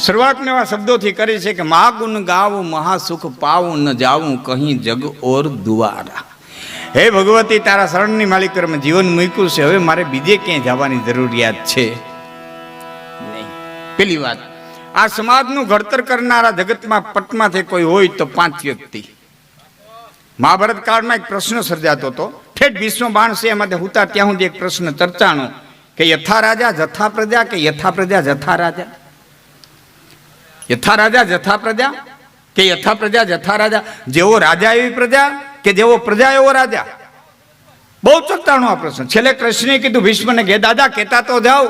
શરૂઆતમાં એવા શબ્દોથી કરી છે કે મા ગુણ ગાવું, મહાસુખ પાવું ન જાવું, કહી જગ ઓર દુવારા. હે ભગવતી, તારા શરણની માલિકરમાં જીવન મૂક્યું છે. હવે મારે બીજે ક્યાંય જવાની જરૂરિયાત છે નહીં. પેલી વાત, આ સમાજનું ઘડતર કરનારા જગતમાં પટમાંથી કોઈ હોય તો પાંચ વ્યક્તિ. મહાભારત કાળમાં એક પ્રશ્ન સર્જાતો હતો. ઠેઠ ભીષ્મ બાણ છે એમાંથી હુતા ત્યાં સુધી એક પ્રશ્ન ચર્ચાનો કે, યથા રાજા, જથા પ્રજા કે, યથા પ્રજા, જથા રાજા? યથા રાજા જથા પ્રજા કે યથા પ્રજા જથા રાજા જેવો રાજા એવી પ્રજા કે જેવો પ્રજા એવો રાજા? બહુ ચર્ચાનો આ પ્રશ્ન. છેલ્લે કૃષ્ણે કીધું, ભીષ્મને કે, દાદા કહેતા તો જાઓ.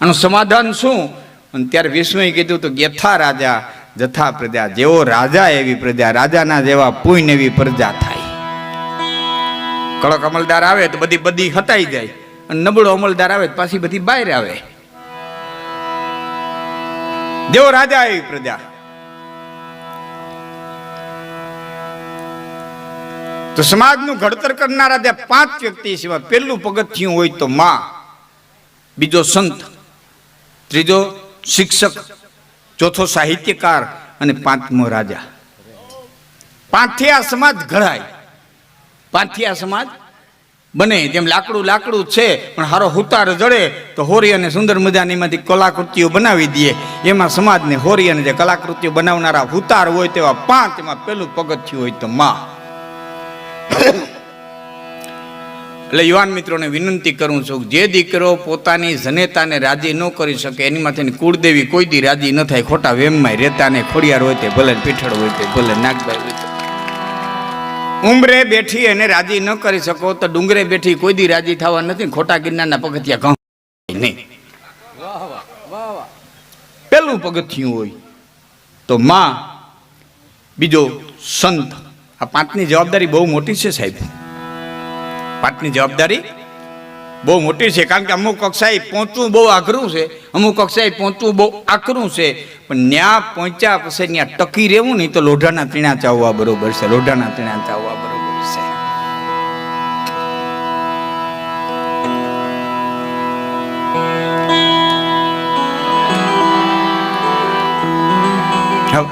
આનું સમાધાન શું? અને ત્યારે વિષ્ણુએ કીધું તો યથા રાજા જથા પ્રજા જેવો રાજા એવી પ્રજા, રાજાના જેવા પુણ્ય એવી પ્રજા થાય. કડક અમલદાર આવે તો બધી બધી હટાઈ જાય. અને નબળો અમલદાર આવે તો પાછી બધી બહાર આવે. જેવો રાજા એવી પ્રજા. તો સમાજનું ઘડતર કરનારા જે પાંચ વ્યક્તિ સિવાય પહેલું પગથિયું હોય તો માં, બીજો સંત, ત્રીજો શિક્ષક, ચોથો સાહિત્યકાર અને પાંચમો રાજા. પાંચથી સમાજ ઘડાય. પાંચથી સમાજ બને, જેમ લાકડું લાકડું છે, પણ હારો હુતાર જડે, તો હોરી અને સુંદર મજાની માંથી કલાકૃતિઓ બનાવી દઈએ. એમાં સમાજને હોરી અને જે કલાકૃતિઓ બનાવનારા હુતાર હોય તેવા પાંચ એમાં પેલું પગથિયું હોય તો માં. એટલે યુવાન મિત્રોને વિનંતી કરું છું, જે દીકરો પોતાની જનેતાને રાજી ન કરી શકે એની માથેની કુળદેવી કોઈ દી રાજી ન થાય, ખોટા વેમમાં રહેતા ને ખોડિયાર હોય તે ભલે પીઠળ હોય તે ભલે નાગભાઈ ઉંમરે બેઠી એને રાજી ન કરી શકો તો ડુંગરે બેઠી કોઈ દી રાજી થવા નથી, ખોટા ગિરનારના પગથિયા ઘઉં નહીં. પેલું પગથિયું હોય તો માં, બીજો સંત. આ પાંચની જવાબદારી બહુ મોટી છે સાહેબ. પાંચની જવાબદારી બહુ મોટી છે, કારણ કે અમુક કક્ષાએ પહોંચવું બહુ આઘરું છે, અમુક કક્ષાએ પહોંચવું બહુ આકરું છે, પણ ન્યા પહોંચ્યા પછી ત્યાં ટકી રહેવું નહીં તો લોઢાના તીણા ચાવવા બરોબર છે, લોઢાના તીણા ચાવવા બરોબર છે.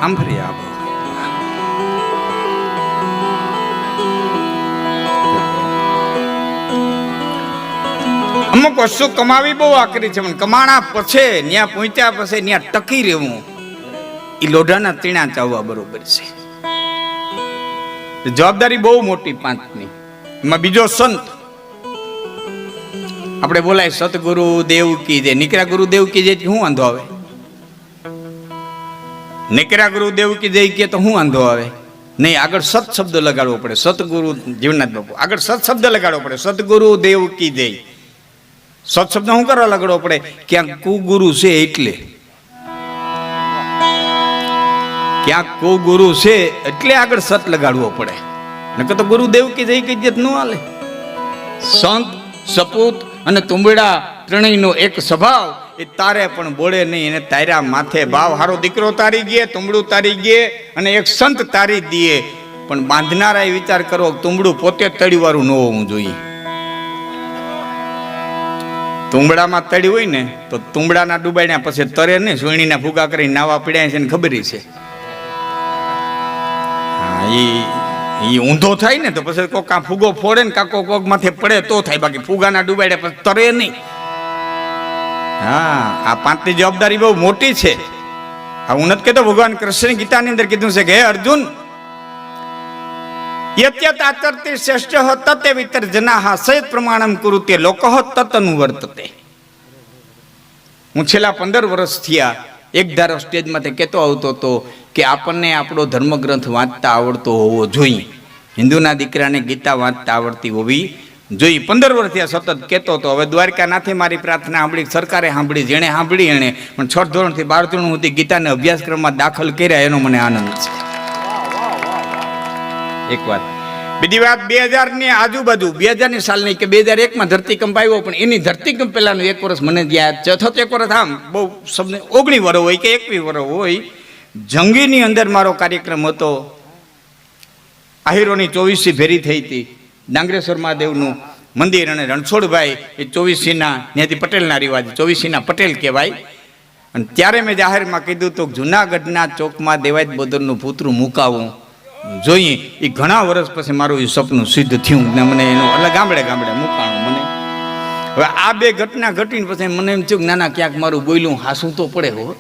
આમ ફરી આવો. અમુક વસ્તુ કમાવી બહુ આકરી છે કમાણા પછી, ન્યા પહોંચ્યા પછી, ન્યા ટકી રહેવું. એ લોઢાના તીણા ચાવવા બરોબર છે. જવાબદારી બહુ મોટી પાંચની. એમાં બીજો સંત. આપણે બોલાય, સતગુરુ દેવ કી નીકળ્યા ગુરુ દેવ કી શું વાંધો આવે? નીકળ્યા ગુરુ દેવ કી જય કે તો શું વાંધો આવે? નહીં, આગળ સત શબ્દ લગાડવો પડે. સતગુરુ જીવનાથ બાપુ, આગળ સત શબ્દ લગાડવો પડે. સતગુરુ દેવ કી જય. સત શબ્દ શું કરવા લગડો પડે? ક્યાંક કુગુરુ છે એટલે. ક્યાંક કુગુરુ છે એટલે આગળ સત લગાડવો પડે. નકર તો ગુરુદેવ કે જઈ કે ન હાલે સંત, સપૂત અને તુંબડા ત્રણેયનો એક સ્વભાવ એ તારે પણ બોળે નહીં, એને તાર્યા માથે ભાવ. હારો દીકરો તારી ગયે તુંબડું તારી ગયે અને એક સંત તારી દીએ. પણ બાંધનારા વિચાર કરો તુંબડું પોતે તળીવાળું વાળું ન હોવું જોઈએ. તુંબડામાં તળી હોય ને, તો તુંબડાના ડૂબાડ્યા પછી તરે ને સોયણીના ફૂગા કરી નાવા પીડ્યા છે ને ખબર છે. એ ઊંધો થાય ને તો પછી કોક આ ફૂગો ફોડે ને કાકો કોક માથે પડે તો થાય, બાકી ફૂગાના ડૂબાડ્યા પછી તરે નહીં. હા, આ પાંચની જવાબદારી બહુ મોટી છે. હું નથી કહેતો, ભગવાન કૃષ્ણ ગીતાની અંદર કીધું છે કે, હે અર્જુન યત્યત આચરતે શ્રેષ્ઠ વિતર જનાહ સયત પ્રમાણમ કુરુતે લોક તતનું વર્તતે હું છેલ્લા પંદર વર્ષ થયા એક ધારો સ્ટેજમાંથી કહેતો આવતો હતો કે આપણને આપણો ધર્મગ્રંથ વાંચતા આવડતો હોવો જોઈએ હિન્દુના દીકરાને ગીતા વાંચતા આવડતી હોવી જોઈએ પંદર વર્ષથી સતત કહેતો હતો હવે દ્વારકાનાથે મારી પ્રાર્થના સાંભળી સરકારે સાંભળી જેણે સાંભળી એણે. પણ છઠ ધોરણથી બાર ધોરણ સુધી ગીતાને અભ્યાસક્રમમાં દાખલ કર્યા, એનો મને આનંદ છે. એક વાત. બીજી વાત, બે હજારની આજુબાજુ, બે હજારની સાલની કે બે હજાર એકમાં ધરતીકંપ આવ્યો, પણ એની ધરતીકંપ પહેલાનું એક વર્ષ મને યાદ છે. અથવા એક વર્ષ આમ, બહુ સબને ઓગણી વર્ષ હોય કે એકવીસ વર્ષ હોય, જંગીની અંદર મારો કાર્યક્રમ હતો. આહિરોની ચોવીસી ફેરી થઈ હતી. ડાંગરેશ્વર મહાદેવનું મંદિર અને રણછોડભાઈ એ ચોવીસીના, ત્યાંથી પટેલના રિવાજ, ચોવીસીના પટેલ કહેવાય. અને ત્યારે મેં જાહેરમાં કીધું તો જુનાગઢના ચોકમાં દેવાયત બોદરનું પુતરું મુકાવું. જોઈએ એ ઘણા વર્ષ પછી મારું એ સપનું સિદ્ધ થયું ને મને એનું, એટલે ગામડે ગામડે મૂકાણું મને. હવે આ બે ઘટના ઘટીને પછી મને એમ થયું કે ના ના ક્યાંક મારું બોયલું હાસું તો પડે હો.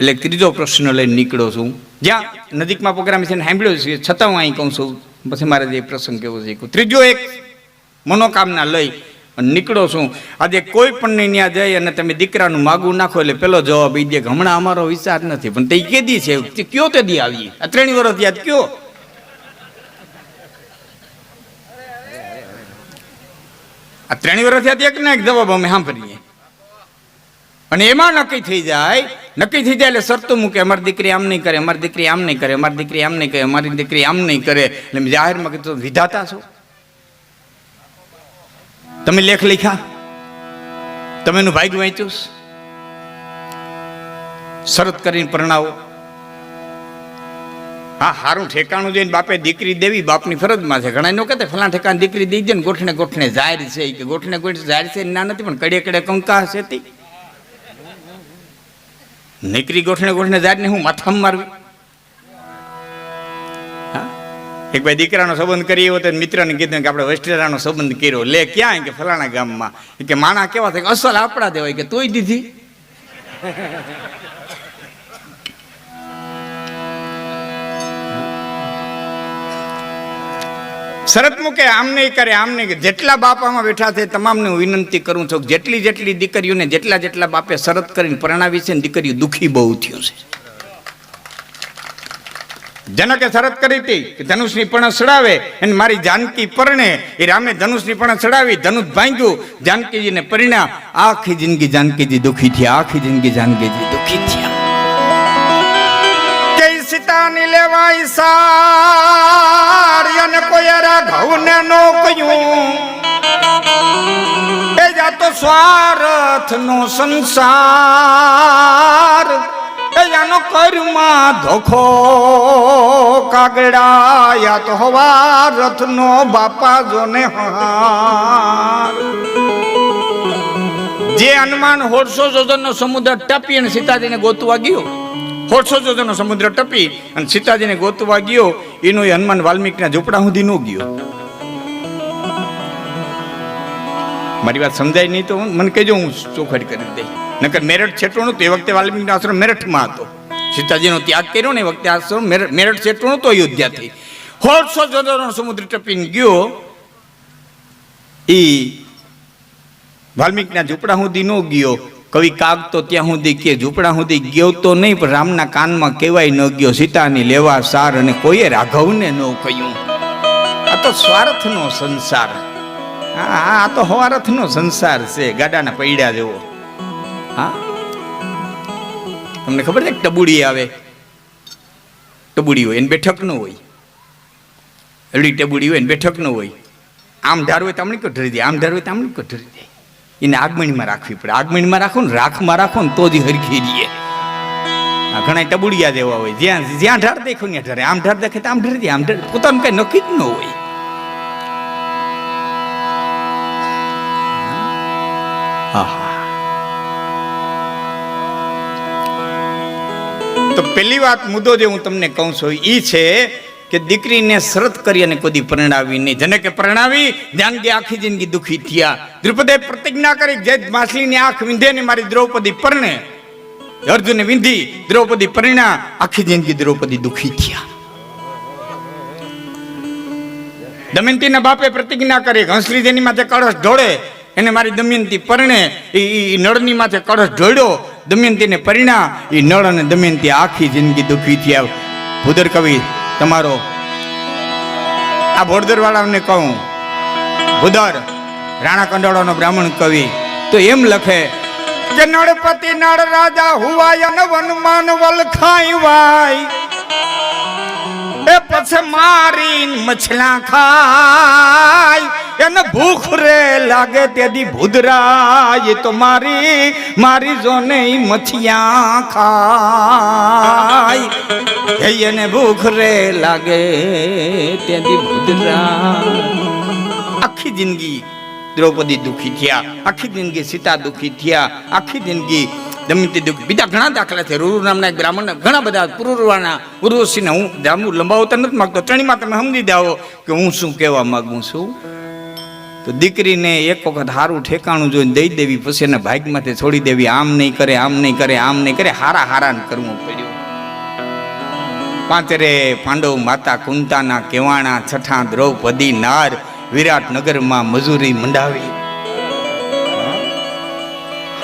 એટલે ત્રીજો પ્રશ્ન લઈને નીકળ્યો છું. જ્યાં નજીકમાં પ્રોગ્રામ છે સાંભળ્યો છે, છતાં હું અહીં કહું છું, પછી મારે જે પ્રસંગ કેવો છે ત્રીજો એક મનોકામના લઈ અને નીકળો છું. આજે કોઈ પણ નહીં ત્યાં જાય અને તમે દીકરાનું માગું નાખો એટલે પેલો જવાબ એ દે હમણાં અમારો વિચાર નથી. પણ તે કેદી છે કયો તે દી આવી? આ ત્રણ વર્ષ યાદ કયો? આ ત્રણ વર્ષ યાદ એક ના એક જવાબ અમે સાંભળીએ. અને એમાં નક્કી થઈ જાય, નક્કી થઈ જાય એટલે શરતો મૂકે, અમારી દીકરી આમ નહીં કરે, અમારી દીકરી આમ નહીં કરે, અમારી દીકરી આમ નહીં કરે, અમારી દીકરી આમ નહીં કરે. એટલે જાહેરમાં કીધું, વિધાતા છો. તમે લેખ લખ્યા? તમે એનું ભાગ્ય વાંચ્યું? શરત કરીને પરણાવો. હા સારું ઠેકાણું જોઈને બાપે દીકરી દેવી, બાપની ફરજમાં છે. ઘણા નો કહેતા, ફલાણા ઠેકાણ દીકરી દઈ દે ને ગોઠણે ગોઠણે જાહેર છે. કે ગોઠણે ગોઠણે જાહેર છે ના નથી, પણ કડે કડે કંકા હશે તે નીકળી ગોઠણે ગોઠણે જાહેર ને હું માથામાં મારવી? એક ભાઈ દીકરાનો સંબંધ કરીએ એવો તો મિત્રને કીધું કે આપણે વસ્ટેરાનો સંબંધ કર્યો. લે ક્યાં? કે ફલાણા ગામમાં. કે માણા કેવા થાય? અસલ આપણા દેવાય કે તોય દીધી. શરત મૂકે, આમ નહીં કરે, આમ નહીં કરે. જેટલા બાપામાં બેઠા છે તમામને હું વિનંતી કરું છું જેટલી જેટલી દીકરીઓને જેટલા જેટલા બાપે શરત કરીને પરણાવી છે ને દીકરીઓ દુઃખી બહુ થયું છે. જનકે શરત કરી હતી કે ધનુષની પણ ચડાવે અને મારી જાનકી પરણે એ રામે ધનુષની પણ ચડાવી, ધનુષ ભાંગ્યું જાનકીજીને પરિણ્યા આખી જિંદગી જાનકીજી દુખી થયા, આખી જિંદગી જાનકીજી દુખી થયા. કે સીતાની લેવાય સારી, અને કોઈ રાઘવને નો કહ્યું. એ જાતો સ્વાર્થ નો સંસાર. એ જાનો કર્મા ધોખો કાગડાયા તો હવા રથ નો બાપા જોને જે હનુમાન હોળસો જોજનનો સમુદ્ર ટપી અને સીતાજીને ગોતવા ગયો. હોળસો જોજનનો સમુદ્ર ટપી અને સીતાજીને ગોતવા ગયો. એનો એ હનુમાન વાલ્મીકના ઝૂંપડા સુધી નો ગયો. મારી વાત સમજાય નહીં તો મને કહેજો, હું ચોખડ કરી દઈ નકર મેરઠ છેટો નહોતું. એ વખતે વાલ્મીકનો આશ્રમ મેરઠમાં હતો. સીતાજીનો ત્યાગ કર્યો ને એ વખતે આશ્રમ મેરઠ છેટો નહોતો અયોધ્યાથી. હોળસો જોજનનો સમુદ્ર ટપીને ગયો. ઈ વાલ્મીકના ઝૂંપડા સુધી ન ગયો. કવિ કાગ તો ત્યાં સુધી કે ઝૂંપડા સુધી ગયો તો નહીં, પણ રામના કાનમાં કહેવાય ન ગયો, સીતાની લેવા સાર અને કોઈએ રાઘવને ન કહ્યું. આ તો સ્વાર્થનો સંસાર. આ તો હવારથનો સંસાર છે. ગાડાના પૈડા જેવો. હા. તમને ખબર છે ટબુડી આવે? ટબુડી હોય, એને બેઠક ન હોય. એવડી ટબુડી હોય ને બેઠક ન હોય. આમ ધારવે હોય તો આમણી કો ઢરી દે આમ ધાર હોય તો આમણી કો ઢરી દે એને આગમણીમાં રાખવી પડે. આગમણીમાં રાખો ને, રાખમાં રાખો ને, તો જ હરખી રહીએ આ ઘણા ટબુડિયા જેવા હોય. જ્યાં જ્યાં ઢાર દેખો, ત્યાં ઢરે આમ ઢાર દેખે આમ ઢરી દે, આમ ઢર પોતાનું કઈ નક્કી જ ન હોય. આહા. તો પહેલી વાત મુદ્દો જે હું તમને કહું છું એ છે કે દીકરીને શરત કરી અને કદી પરણાવી નહીં. જેને કે પરણાવી જાનકી આખી જિંદગી દુખી થયા. દ્રુપદે પ્રતિજ્ઞા કરી જે માછલીની આંખ વિંધે ને મારી દ્રૌપદી પરણે. અર્જુને વિંધી, દ્રૌપદી પરિણા આખી જિંદગી દ્રૌપદી દુખી થયા. દમયંતીના બાપે પ્રતિજ્ઞા કરી હંસલી જેની માથે કળશ ઢોળે, એને મારી દમયંતી પરણે એ નળની માથે કળશ ઢોળ્યો દમયંતીને પરિણા એ નળ અને દમયંતી આખી જિંદગી દુખી થયા ભૂદર કવિ, તમારો આ ભોરદર વાળાને કહું ભૂદર રાણા કંડોળાનો બ્રાહ્મણ કવિ, તો એમ લખે કે નળપતિ નળ રાજા હુવાય અને વનમાન વલખાઈ વાય એ પછી મારી મછલા ખાય. એને ભૂખ રે લાગે તેથી ભૂદરાય તો મારી મારી જોને મથિયા ખાય. એને ભૂખ રે લાગે તેદી ભૂદરા આખી જિંદગી દ્રૌપદી દુખી થયા, આખી જિંદગી સીતા દુખી થયા, આખી જિંદગી દમયંતી દુઃખ. બીજા ઘણા દાખલા છે, રૂરુ નામના એક બ્રાહ્મણ ઘણા બધા પુરુરવાના ઉર્વશીને હું જામુ લંબાવતા નથી માગતો. ત્રણેયમાં તમે સમજી જાઓ કે હું શું કહેવા માગું છું? તો દીકરીને એક વખત સારું ઠેકાણું જોઈને દઈ દેવી, પછી એના ભાગમાંથી છોડી દેવી. આમ નહીં કરે, આમ નહીં કરે, આમ નહીં કરે. હારા હારાન કરવું પડ્યું. પાંચરે પાંડવ માતા કુંતાના કેવાણા, છઠ્ઠા દ્રૌપદી, નાર વિરાટનગરમાં મજૂરી મંડાવી.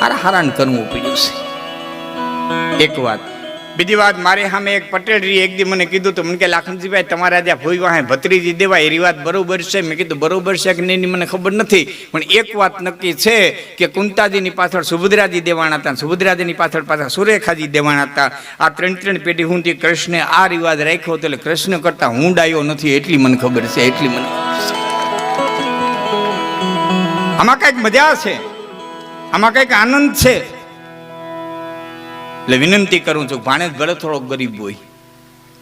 હારા હારાન કરવું પડ્યું છે. એક વાત. બીજી વાત, મારે સામે એક પટેલરી એક દી મને કીધું તો મને કે, લાખનજીભાઈ, તમારા ત્યાં ભોઈ વાહે ભત્રીજી દેવાય, એ વાત બરોબર છે? મેં કીધું, બરોબર છે કે નહીં મને ખબર નથી. પણ એક વાત નક્કી છે કે કુંતાજીની પાછળ સુભદ્રાજી દેવાના હતા સુભદ્રાજીની પાછળ પાછળ સુરેખાજી દેવાના હતા. આ ત્રણ ત્રણ પેઢી હું કૃષ્ણે આ રિવાજ રાખ્યો હતો, એટલે કૃષ્ણ કરતા હું ડાયો નથી, એટલી મને ખબર છે, એટલી મને આમાં કંઈક મજા છે. આમાં કંઈક આનંદ છે. એટલે વિનંતી કરું છું ભાણે ભલે થોડો ગરીબ હોય.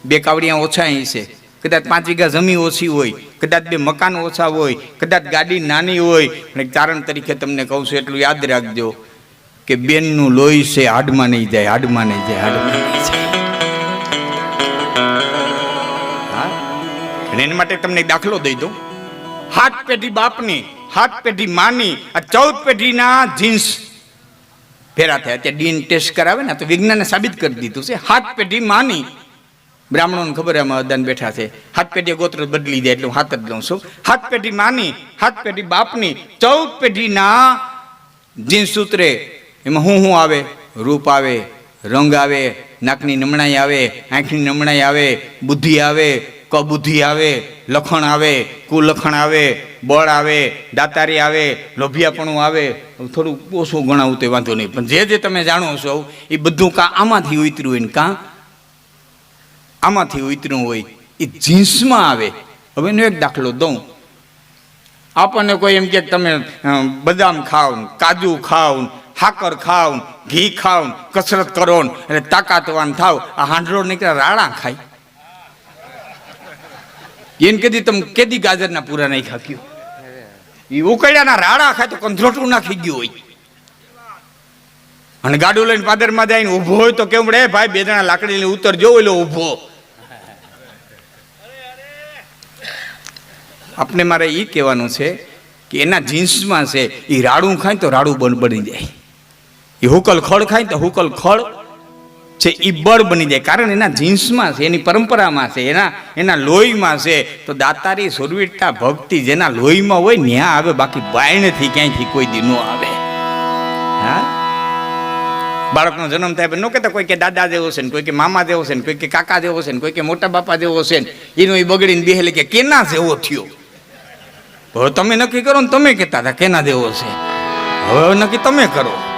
બે કાવડિયા ઓછા અહીં છે. કદાચ પાંચ વીઘા જમીન ઓછી હોય, કદાચ બે મકાન ઓછા હોય, કદાચ ગાડી નાની હોય. અને એક તારણ તરીકે તમને કહું છું, એટલું યાદ રાખજો કે બેનનું લોહી છે, હાડમાં નહીં જાય, હાડમાં નહીં જાય, હાડમાં નહીં માટે તમને દાખલો દઈ દઉં. હાથ પેઢી બાપની, હાથ પેઢી માની, આ ચૌદ પેઢીના જીન્સ ફેરા થયા ત્યાં ડીન ટેસ્ટ કરાવે ને તો વિજ્ઞાને સાબિત કરી દીધું છે. હાથ પેઢી માની. બ્રાહ્મણોને ખબર એમાં અદાન બેઠા છે. હાથ પેઢી ગોત્ર બદલી જાય એટલે હું હાથ જ લઉં છું. હાથ પેઢી માની, હાથ પેઢી બાપની, ચૌદ પેઢીના જીન સૂત્રે એમાં હું હું આવે? રૂપ આવે, રંગ આવે, નાકની નમણાઈ આવે, આંખની નમણાઈ આવે, બુદ્ધિ આવે કબુદ્ધિ આવે, લખણ આવે, કુલખણ આવે, બળ આવે, દાતારી આવે, લોભિયાપણું આવે થોડું ઓછું ગણાવું તે વાંધો નહીં. પણ જે જે તમે જાણો છો, એ બધું કાં આમાંથી ઉતર્યું હોય ને કાં? આમાંથી ઉતર્યું હોય, એ જીન્સમાં આવે. હવે એનો એક દાખલો દઉં. આપણને કોઈ એમ કે તમે બદામ ખાવ કાજુ ખાવ હાકર ખાવ ઘી ખાવ કસરત કરો એટલે તાકાતવાન થાવ આ હાંડરો નીકળે રાણા ખાય. એને કીધી તમે કેદી ગાજરના પૂરા નહીં ખાખ્યું એ ઉકળ્યાના રાડા ખાય તો કંધરોટું નાખી ગયું હોય. અને ગાડું લઈને પાદરમાં જઈને ઊભો હોય તો કેવું રે ભાઈ, બે જણા લાકડી લઈને ઉતરજો એટલે ઊભો. આપને મારે એ કહેવાનું છે કે એના જીન્સમાં છે એ રાડું ખાય તો રાડું બન બની જાય. એ હુકલ ખડ ખાય તો હુકલ ખડ છે એ બળ બની જાય. કારણ એના જીન્સમાં છે, એની પરંપરામાં છે, એના એના લોહીમાં છે, તો દાતારી સુરવીરતા ભક્તિ જેના લોહીમાં હોય, ન્યા આવે, બાકી બાયણથી ક્યાંયથી કોઈ દી ન આવે. હા? બાળકનો જન્મ થાય ન કહેતા કોઈ કે દાદા જેવો છે ને, કોઈ કે મામા જેવો છે ને, કોઈ કે કાકા જેવો છે ને, કોઈ કે મોટા બાપા જેવો છે ને, એનો એ બગડીને બેહેલે કે કેના જેવો થયો? હવે તમે નક્કી કરો ને તમે કહેતા હતા, કેના જેવો છે? હવે નક્કી તમે કરો.